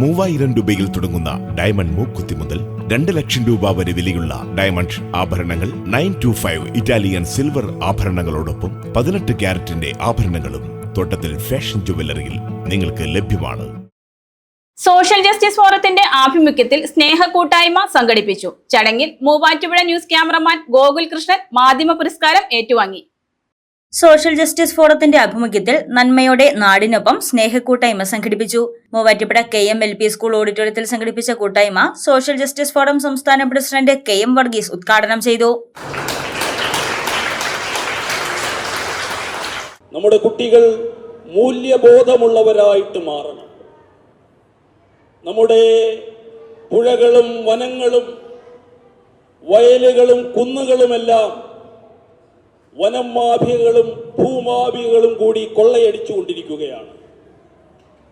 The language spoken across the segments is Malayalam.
മൂവായിരം രൂപയിൽ തുടങ്ങുന്ന ഡയമണ്ട് മൂക്കുത്തി മുതൽ രണ്ട് ലക്ഷം രൂപ വരെ വിലയുള്ള ഡയമണ്ട് ആഭരണങ്ങൾ nine two five Italian silver ആഭരണങ്ങളോടൊപ്പം പതിനെട്ട് ക്യാരറ്റിന്റെ ആഭരണങ്ങളും തോട്ടത്തിൽ ഫാഷൻ ജുവല്ലറിയിൽ നിങ്ങൾക്ക് ലഭ്യമാണ്. സോഷ്യൽ ജസ്റ്റിസ് ഫോറത്തിന്റെ ആഭിമുഖ്യത്തിൽ സ്നേഹ കൂട്ടായ്മ സംഘടിപ്പിച്ചു. ചടങ്ങിൽ മൂവാറ്റുപുഴ ന്യൂസ് ക്യാമറമാൻ ഗോകുൽ കൃഷ്ണൻ മാധ്യമ പുരസ്കാരം ഏറ്റുവാങ്ങി. സോഷ്യൽ ജസ്റ്റിസ് ഫോറത്തിന്റെ ആഭിമുഖ്യത്തിൽ നന്മയോടെ നാടിനൊപ്പം സ്നേഹക്കൂട്ടായ്മ സംഘടിപ്പിച്ചു. Muvattupuzha K M L P school ഓഡിറ്റോറിയത്തിൽ സംഘടിപ്പിച്ച കൂട്ടായ്മ സോഷ്യൽ ജസ്റ്റിസ് ഫോറം സംസ്ഥാന പ്രസിഡന്റ് കെ എം വർഗീസ് ഉദ്ഘാടനം ചെയ്തു. നമ്മുടെ കുട്ടികൾ മൂല്യബോധമുള്ളവരായിട്ട് മാറണം. നമ്മുടെ പുഴകളും വനങ്ങളും വയലുകളും കുന്നുകളുമെല്ലാം വനം ഭൂമാഫിയകളും കൂടി കൊള്ളയടിച്ചുകൊണ്ടിരിക്കുകയാണ്.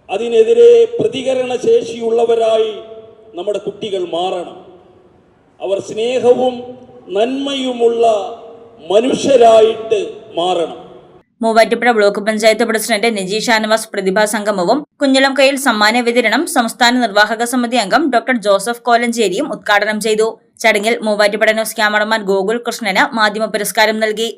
അതിനെതിരെ പ്രതികരണ ശേഷിയുള്ളവരായി നമ്മുടെ കുട്ടികൾ മാറണം. അവർ സ്നേഹവും നന്മയുമുള്ള മനുഷ്യരായിട്ട് മാറണം. മൂവാറ്റുപുഴ ബ്ലോക്ക് പഞ്ചായത്ത് പ്രസിഡന്റ് നിജി ഷാനവാസ് പ്രതിഭാ സംഗമവും കുഞ്ഞളം കയ്യിൽ സമ്മാന വിതരണം സംസ്ഥാന നിർവാഹക സമിതി അംഗം ഡോക്ടർ ജോസഫ് കോലഞ്ചേരിയും ഉദ്ഘാടനം ചെയ്തു. ചടങ്ങിൽ മൂവാറ്റുപുഴ ന്യൂസ് ക്യാമറമാൻ ഗോകുൽ കൃഷ്ണന് മാധ്യമ പുരസ്കാരം നൽകി.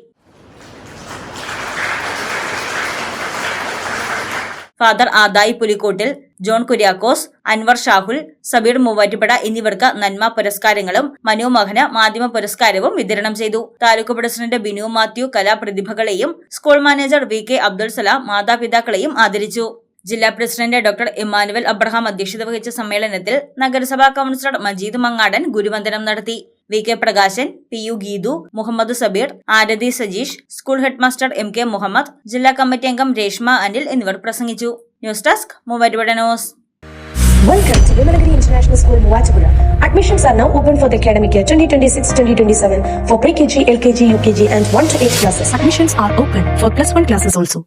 ഫാദർ ആദായി പുലിക്കോട്ടിൽ ജോൺ കുര്യാക്കോസ് അൻവർ ഷാഹുൽ സബീർ മൂവാറ്റുപുഴ എന്നിവർക്ക് നന്മ പുരസ്കാരങ്ങളും മനു മഹന മാധ്യമ പുരസ്കാരവും വിതരണം ചെയ്തു. Taluk president Binu Mathew കലാപ്രതിഭകളെയും school manager V K Abdul Salam മാതാപിതാക്കളെയും ആദരിച്ചു. ജില്ലാ പ്രസിഡന്റ് ഡോക്ടർ ഇമ്മാനുവൽ അബ്രഹാം അധ്യക്ഷത വഹിച്ച സമ്മേളനത്തിൽ നഗരസഭാ കൌൺസിലർ മജീദ് മങ്ങാടൻ ഗുരുവന്ദനം നടത്തി. V K Prakashan P U Geethu Muhammad Sabeer Arathi Sajeesh school headmaster M K Muhammad ജില്ലാ കമ്മിറ്റി അംഗം രേഷ്മ അനിൽ എന്നിവർ പ്രസംഗിച്ചു news desk news Welcome to Vimalagiri International School, Muachapura. Admissions are now open for the academic year 2026-2027 for pre-KG, LKG, UKG and 1 to 8 classes. Admissions are open for plus 1 classes also.